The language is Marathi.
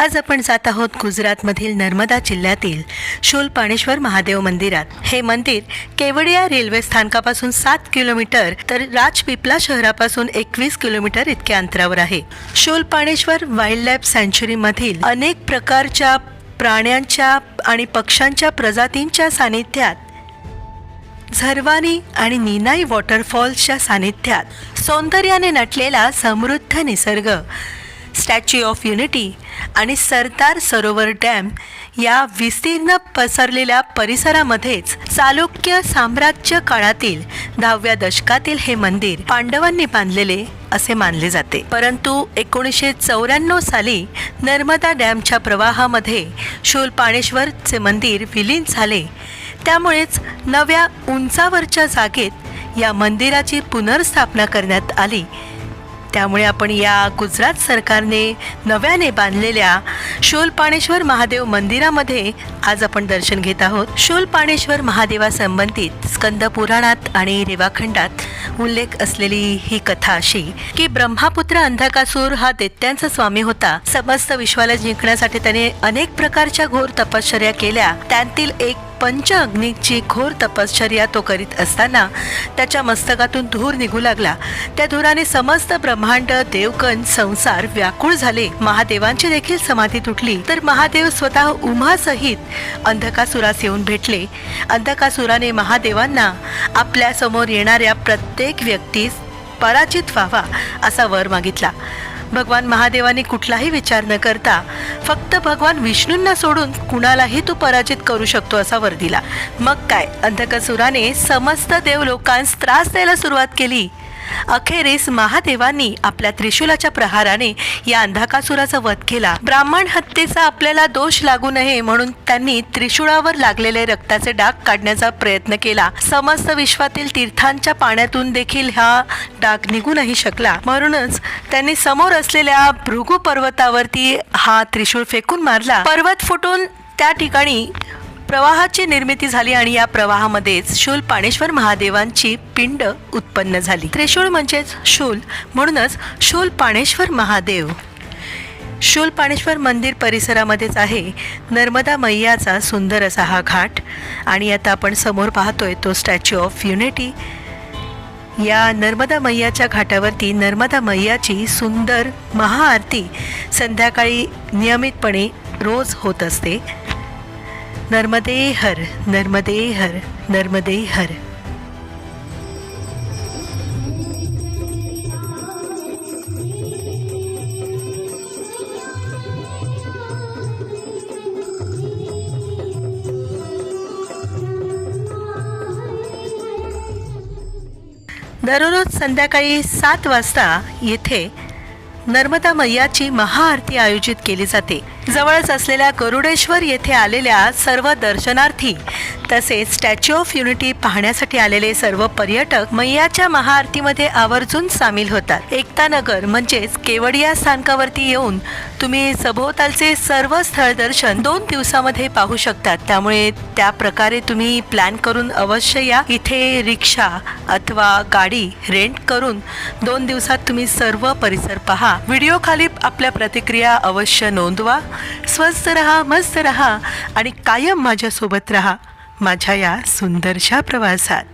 आज आपण जात आहोत गुजरातमधील नर्मदा जिल्ह्यातील शूलपाणेश्वर महादेव मंदिरात. हे मंदिर केवडिया रेल्वे स्थानकापासून सात किलोमीटर तर राजपिपला शहरापासून एकवीस किलोमीटर इतक्या अंतरावर आहे. शूलपाणेश्वर वाईल्ड लाईफ सँच्युरीमधील अनेक प्रकारच्या प्राण्यांच्या आणि पक्ष्यांच्या प्रजातींच्या सानिध्यात झरवानी आणि निनाई वॉटरफॉल्सच्या सानिध्यात सौंदर्याने नटलेला समृद्ध निसर्ग स्टॅच्यू ऑफ युनिटी आणि सरदार सरोवर डॅम या विस्तीर्ण पसरलेल्या परिसरामध्येच चालुक्य साम्राज्य काळातील दहाव्या दशकातील हे मंदिर पांडवांनी बांधलेले असे मानले जाते. परंतु एकोणीसशे चौऱ्याण्णव साली नर्मदा डॅमच्या प्रवाहामध्ये शूलपाणेश्वरचे मंदिर विलीन झाले. त्यामुळेच नव्या उंचावरच्या जागेत या मंदिराची पुनर्स्थापना करण्यात आली. त्यामुळे आपण या गुजरात सरकारने नव्याने बांधलेल्या शूलपाणेश्वर महादेव मंदिरामध्ये आज आपण दर्शन घेत आहोत. शूलपाणेश्वर महादेवासंबंधित स्कंद पुराणात आणि रेवाखंडात उल्लेख असलेली ही कथा अशी की ब्रह्मापुत्र अंधकासूर हा दैत्यांचा स्वामी होता. समस्त विश्वाला जिंकण्यासाठी त्याने अनेक प्रकारच्या घोर तपश्चर्या केल्या. त्यातील एक पंच अग्नीची घोर तपश्चर्या तो करीत असताना त्याच्या मस्तकातून धूर निघू लागला. त्या धुराने समस्त ब्रह्मांड देवकण संसार व्याकुळ झाले. महादेवांची देखील समाधी तुटली. तर महादेव स्वतः उमासहित अंधकासुरास येऊन भेटले. अंधकासुराने महादेवांना आपल्यासमोर येणाऱ्या प्रत्येक व्यक्तीस पराजित व्हावा असा वर मागितला. भगवान महादेवाने कुठलाही विचार न करता फक्त भगवान विष्णूंना सोडून कुणालाही तू पराजित करू शकतो असा वर दिला. मग काय? अंधकसुराने समस्त देवलोकांस त्रास द्यायला सुरुवात केली. अखेरीस महादेवांनी आपल्या त्रिशूलाच्या प्रहाराने या अंधकासुराचा वध केला. ब्राह्मण हत्येचा आपल्याला दोष लागू नये म्हणून त्यांनी त्रिशूळावर लागलेले रक्ताचे डाग काढण्याचा प्रयत्न केला. समस्त विश्वातील तीर्थांच्या पाण्यातून देखील हा डाग निघू नाही शकला. म्हणूनच त्यांनी समोर असलेल्या भृगू पर्वतावरती हा त्रिशूळ फेकून मारला. पर्वत फुटून त्या ठिकाणी प्रवाहाची निर्मिती झाली आणि या प्रवाहामध्येच शूल पाणेश्वर महादेवांची पिंड उत्पन्न झाली. त्रिशूळ म्हणजेच शूल म्हणूनच शूल पाणेश्वर महादेव. शूल पाणेश्वर मंदिर परिसरामध्येच आहे नर्मदा मैयाचा सुंदर असा हा घाट आणि आता आपण समोर पाहतोय तो स्टॅच्यू ऑफ युनिटी या नर्मदा मैयाच्या घाटावरती नर्मदा मैयाची सुंदर महाआरती संध्याकाळी नियमितपणे रोज होत असते. नर्मदे हर नर्मदे हर नर्मदे हर. दररोज संध्याकाळी सात वाजता येथे नर्मदा मैयाची महाआरती आयोजित केली जाते. जवळच असलेल्या गरुडेश्वर येथे आलेल्या सर्व दर्शनार्थी तसेच स्टॅच्यू ऑफ युनिटी पाहण्यासाठी आलेले सर्व पर्यटक मैयाच्या महाआरतीमध्ये आवर्जून सामील होतात. एकता नगर म्हणजेच केवडिया स्थानकावरती येऊन तुम्ही सभोवतालचे सर्व स्थळ दर्शन दोन दिवसामध्ये पाहू शकतात. त्यामुळे त्या प्रकारे तुम्ही प्लॅन करून अवश्य या. इथे रिक्षा अथवा गाडी रेंट करून दोन दिवसात तुम्ही सर्व परिसर पहा. व्हिडिओ खाली आपल्या प्रतिक्रिया अवश्य नोंदवा. स्वस्त रहा मस्त रहा आणि कायम माझ्यासोबत रहा माझ्या या सुंदरशा प्रवासात.